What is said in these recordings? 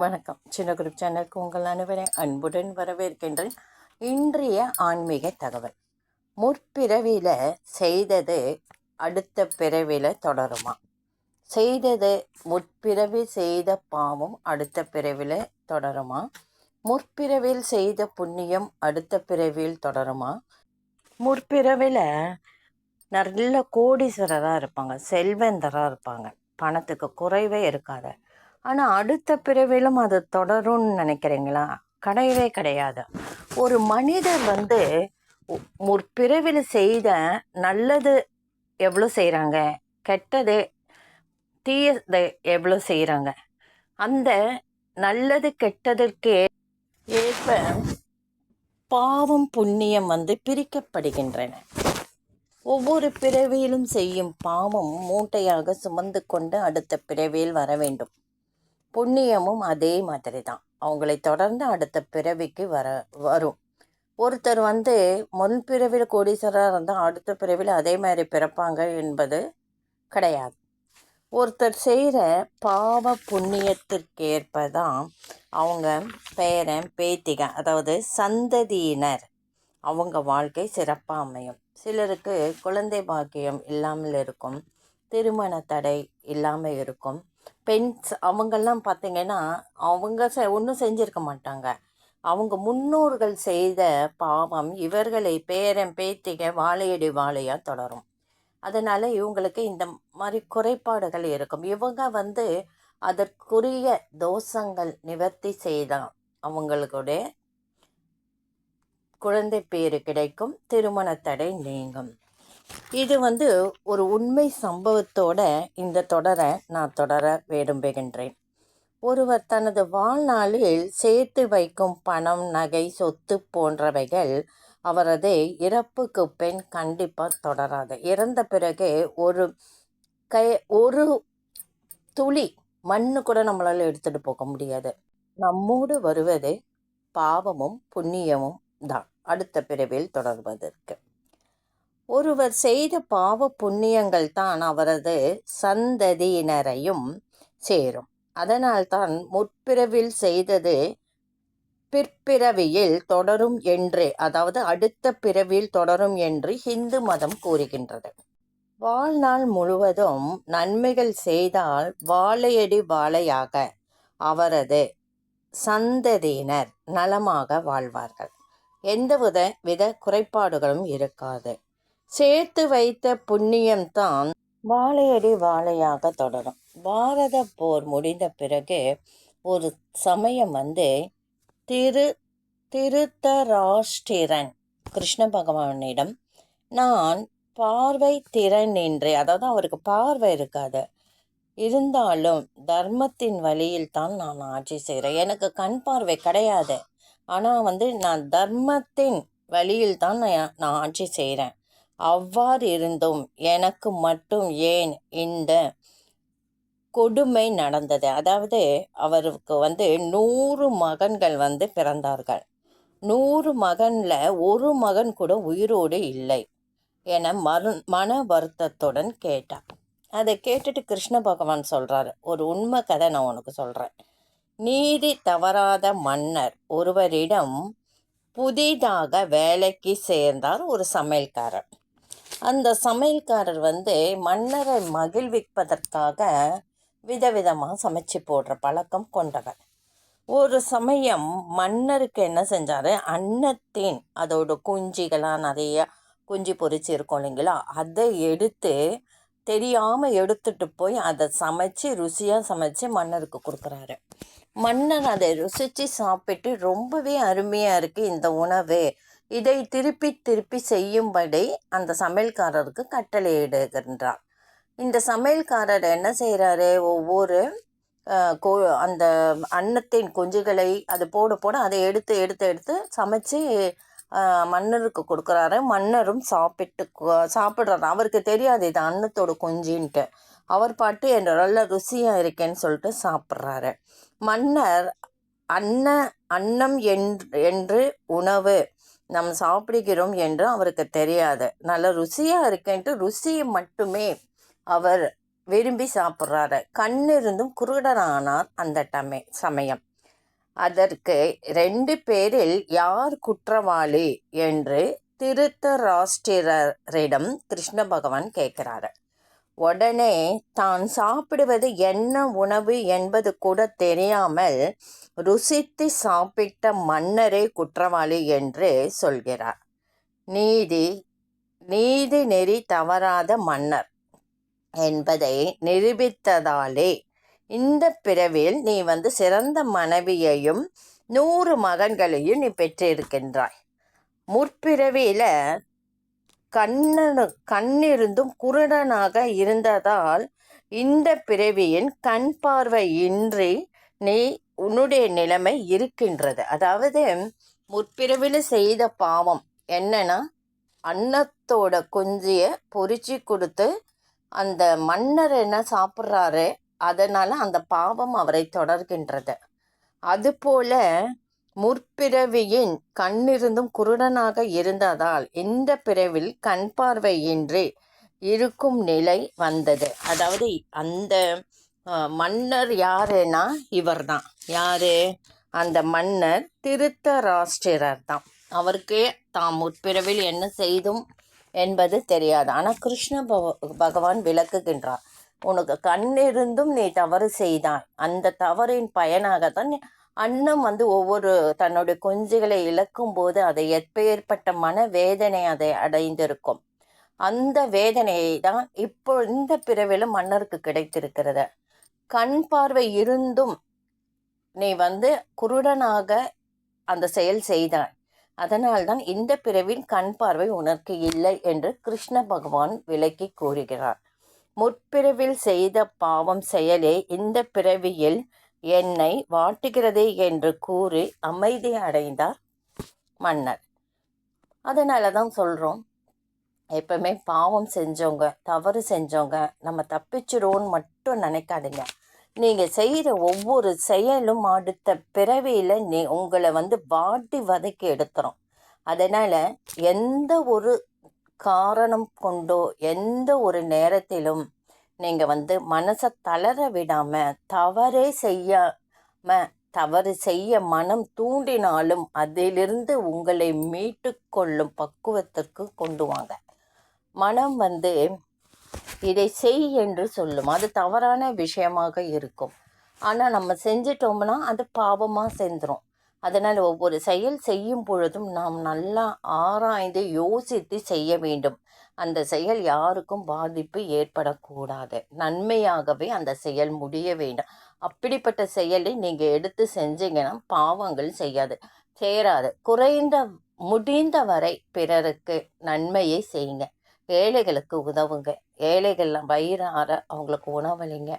வணக்கம். சின்ன குரூப் சேனலுக்கு உங்கள் அனைவரை அன்புடன் வரவேற்கின்றேன். இன்றைய ஆன்மீக தகவல். முற்பிறவியில் செய்தது அடுத்த பிறவியில் தொடருமா? செய்தது முற்பிறவி செய்த பாவம் அடுத்த பிறவியில் தொடருமா? முற்பிறவில் செய்த புண்ணியம் அடுத்த பிறவியில் தொடருமா? முற்பிறவியில் நல்ல கோடீஸ்வரராக இருப்பாங்க செல்வந்தராக இருப்பாங்க. பணத்துக்கு குறைவே இருக்காது. ஆனால் அடுத்த பிறவிலும் அது தொடரும்னு நினைக்கிறீங்களா? கிடையவே கிடையாது. ஒரு மனிதர் வந்து உ- முற்பிறவியில் செய்த நல்லது எவ்வளோ செய்கிறாங்க கெட்டது தீயதை எவ்வளோ செய்கிறாங்க அந்த நல்லது கெட்டதற்கு ஏற்ப பாவம் புண்ணியம் வந்து பிரிக்கப்படுகின்றன. ஒவ்வொரு பிறவியிலும் செய்யும் பாவம் மூட்டையாக சுமந்து கொண்டு அடுத்த பிறவியில் வர வேண்டும். புண்ணியமும் அதே மாதிரி தான். அவங்களை தொடர்ந்து அடுத்த பிறவிக்கு வர வரும். ஒருத்தர் வந்து முன் பிறவியில் கோடீஸ்வரராக இருந்தால் அடுத்த பிறவியில் அதே மாதிரி பிறப்பாங்க என்பது கிடையாது. ஒருத்தர் செய்கிற பாவ புண்ணியத்திற்கேற்ப தான் அவங்க பேரன் பேத்திக அதாவது சந்ததியினர் அவங்க வாழ்க்கை சிறப்பாக அமையும். சிலருக்கு குழந்தை பாக்கியம் இல்லாமல் இருக்கும் திருமண தடை இல்லாமல் இருக்கும் பெண்ஸ் அவங்கெல்லாம் பார்த்தீங்கன்னா அவங்க செ ஒன்றும் செஞ்சுருக்க மாட்டாங்க. அவங்க முன்னோர்கள் செய்த பாவம் இவர்களை பேரன் பேத்திக வாழையடி வாழையாக தொடரும். அதனால் இவங்களுக்கு இந்த மாதிரி குறைபாடுகள் இருக்கும். இவங்க வந்து அதற்குரிய தோஷங்கள் நிவர்த்தி செய்தான் அவங்களுடைய குழந்தை பேரு கிடைக்கும் திருமண தடை நீங்கும். இது வந்து ஒரு உண்மை சம்பவத்தோட இந்த தொடரை நான் தொடர வேடும்புகின்றேன் ஒருவர் தனது வாழ்நாளில் சேர்த்து வைக்கும் பணம் நகை சொத்து போன்றவைகள் அவரது இறப்புக்கு பின் கண்டிப்பாக தொடராது. இறந்த பிறகு ஒரு கை ஒரு துளி மண்ணு கூட நம்மளால் எடுத்துகிட்டு போக முடியாது. நம்மோடு வருவது பாவமும் புண்ணியமும் தான். அடுத்த பிறவியில் தொடர்வதற்கு. ஒருவர் செய்த பாவ புண்ணியங்கள் தான் அவரது சந்ததியினரையும் சேரும். அதனால்தான் முற்பிறவில் செய்தது பிற்பிறவியில் தொடரும் என்று அதாவது அடுத்த பிறவியில் தொடரும் என்று ஹிந்து மதம் கூறுகின்றது. வாழ்நாள் முழுவதும் நன்மைகள் செய்தால் வாழையடி வாழையாக அவரது சந்ததியினர் நலமாக வாழ்வார்கள். எந்தவித வித குறைபாடுகளும் இருக்காது. சேர்த்து வைத்த புண்ணியம்தான் வாழையடி வாழையாக தொடரும். பாரத போர் முடிந்த பிறகு ஒரு சமயம் வந்து திரு திருத்தராஷ்டிரன் கிருஷ்ண பகவானிடம் நான் பார்வை திறன் என்று அதாவது அவருக்கு பார்வை இருக்காது. இருந்தாலும் தர்மத்தின் வழியில் தான் நான் ஆட்சி செய்கிறேன். எனக்கு கண் பார்வை கிடையாது. ஆனால் வந்து நான் தர்மத்தின் வழியில் தான் நான் நான் ஆட்சி செய்கிறேன். அவ்வாறு இருந்தும் எனக்கு மட்டும் ஏன் இந்த கொடுமை நடந்தது? அதாவது அவருக்கு வந்து நூறு மகன்கள் வந்து பிறந்தார்கள். நூறு மகனில் ஒரு மகன் கூட உயிரோடு இல்லை என மரு மன வருத்தத்துடன் கேட்டார். அதை கேட்டுட்டு கிருஷ்ண பகவான் சொல்கிறாரு ஒரு உண்மை கதை நான் உனக்கு சொல்கிறேன் நீதி தவறாத மன்னர் ஒருவரிடம் புதிதாக வேலைக்கு சேர்ந்தார் ஒரு சமையல்காரர். அந்த சமையல்காரர் வந்து மன்னரை மகிழ்விப்பதற்காக விதவிதமாக சமைச்சு போடுற பழக்கம் கொண்டவர். ஒரு சமயம் மன்னருக்கு என்ன செஞ்சார்? அன்னத்தின் அதோட குஞ்சிகளாக நிறைய குஞ்சு பொரிச்சு இருக்கும் இல்லைங்களா? அதை எடுத்து தெரியாமல் எடுத்துட்டு போய் அதை சமைச்சு ருசியாக சமைச்சு மன்னருக்கு கொடுக்குறாரு. மன்னர் அதை ருசித்து சாப்பிட்டு ரொம்பவே அருமையாக இருக்குது இந்த உணவு. இதை திருப்பி திருப்பி செய்யும்படி அந்த சமையல்காரருக்கு கட்டளையிடுகின்றார் இந்த சமையல்காரர் என்ன செய்கிறாரு ஒவ்வொரு கோ அந்த அன்னத்தின் குஞ்சுகளை அது போட போட அதை எடுத்து எடுத்து எடுத்து சமைச்சு மன்னருக்கு கொடுக்குறாரு. மன்னரும் சாப்பிட்டு சாப்பிட்றாரு. அவருக்கு தெரியாது இது அன்னத்தோட கொஞ்சின்ட்டு. அவர் பாட்டு என் நல்ல ருசியாக இருக்கேன்னு சொல்லிட்டு சாப்பிட்றாரு. மன்னர் அன்ன அன்னம் என்று உணவு நாம் சாப்பிடுகிறோம் என்று அவருக்கு தெரியாது. நல்ல ருசியாக இருக்கேன்ட்டு ருசியை மட்டுமே அவர் விரும்பி சாப்பிட்றாரு. கண்ணிருந்தும் குருடரானார் அந்த டமே சமயம். அதற்கு ரெண்டு பேரில் யார் குற்றவாளி என்று திருத்தராஷ்டிரரிடம் கிருஷ்ண பகவான் கேட்கிறாரு. உடனே தான் சாப்பிடுவது என்ன உணவு என்பது கூட தெரியாமல் ருசித்து சாப்பிட்ட மன்னரே குற்றவாளி என்று சொல்கிறார். நீதி நீதி நெறி தவறாத மன்னர் என்பதை நிரூபித்ததாலே இந்த பிறவில் நீ வந்து சிறந்த மனைவியையும் நூறு மகன்களையும் நீ பெற்றிருக்கின்றாய். முற்பிறவியில கண்ணனு கண்ணிருந்தும் குருடனாக இருந்ததால் இந்த பிறவியின் கண் பார்வை இன்றி நீ உன்னுடைய நிலைமை இருக்கின்றது. அதாவது முற்பிறவில செய்த பாவம் என்னன்னா அன்னத்தோட குஞ்சிய பொறிச்சு கொடுத்து அந்த மன்னர் என்ன சாப்பிட்றாரு? அதனால அந்த பாவம் அவரை தொடர்கின்றது. அதுபோல முற்பிறவியின் கண்ணிருந்தும் குருடனாக இருந்ததால் இந்த பிறவில் கண் பார்வையின்றி இருக்கும் நிலை வந்தது. அதாவது அந்த மன்னர் யாருன்னா இவர்தான். யாரு? அந்த மன்னர் திருத்தராஷ்டிரர் தான் அவருக்கே தாம் முற்பிறவில் என்ன செய்தும் என்பது தெரியாது. ஆனால் கிருஷ்ண பக- பகவான் விளக்குகின்றார். உனக்கு கண்ணிருந்தும் நீ தவறு செய்தாய். அந்த தவறின் பயனாக தான் அன்னம் வந்து ஒவ்வொரு தன்னுடைய குஞ்சுகளை இழக்கும் போது அதை எப்பேற்பட்ட மன வேதனை அதை அடைந்திருக்கும். அந்த வேதனையை தான் இப்போ இந்த பிறவிலும் மன்னருக்கு கிடைத்திருக்கிறது. கண் பார்வை இருந்தும் நீ வந்து குருடனாக அந்த செயல் செய்தாய். அதனால்தான் இந்த பிறவின் கண் பார்வை உனக்கு இல்லை என்று கிருஷ்ண பகவான் விளக்கி கூறுகிறார். முற்பிறவில் செய்த பாவம் செயலே இந்த பிறவியில் என்னை வாட்டுகிறதே என்று கூறி அமைதி அடைந்தார் மன்னர். அதனால தான் சொல்கிறோம் எப்பவுமே பாவம் செஞ்சவங்க தவறு செஞ்சவங்க நம்ம தப்பிச்சிருவோன்னு மட்டும் நினைக்காதீங்க. நீங்கள் செய்கிற ஒவ்வொரு செயலும் அடுத்த பிறவியில் நீ உங்களை வந்து வாட்டி வதக்கி எடுத்துரும். அதனால் எந்த ஒரு காரணம் கொண்டோ எந்த ஒரு நேரத்திலும் நீங்கள் வந்து மனசை தளர விடாமல் தவறே செய்யாம தவறு செய்ய மனம் தூண்டினாலும் அதிலிருந்து உங்களை மீட்டு கொள்ளும் பக்குவத்திற்கு கொண்டு வாங்க. மனம் வந்து இதை செய் என்று சொல்லும். அது தவறான விஷயமாக இருக்கும். ஆனால் நம்ம செஞ்சிட்டோம்னா அது பாவமாக சேர்ந்துடும் அதனால் ஒவ்வொரு செயல் செய்யும் பொழுதும் நாம் நல்லா ஆராய்ந்து யோசித்து செய்ய வேண்டும். அந்த செயல் யாருக்கும் பாதிப்பு ஏற்படக்கூடாது. நன்மையாகவே அந்த செயல் முடிய வேண்டும். அப்படிப்பட்ட செயலை நீங்கள் எடுத்து செஞ்சீங்கன்னா பாவங்கள் செய்யாது சேராது. குறைந்த முடிந்த வரை பிறருக்கு நன்மையை செய்யுங்க. ஏழைகளுக்கு உதவுங்க. ஏழைகளில் வயிறார அவங்களுக்கு உணவளிங்க.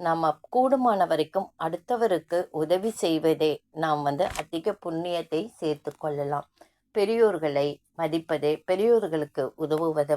நம்ம கூடுமான வரைக்கும் அடுத்தவருக்கு உதவி செய்வதே நாம் வந்து அதிக புண்ணியத்தை சேர்த்து கொள்ளலாம். பெரியோர்களை மதிப்பது பெரியோர்களுக்கு உதவுவது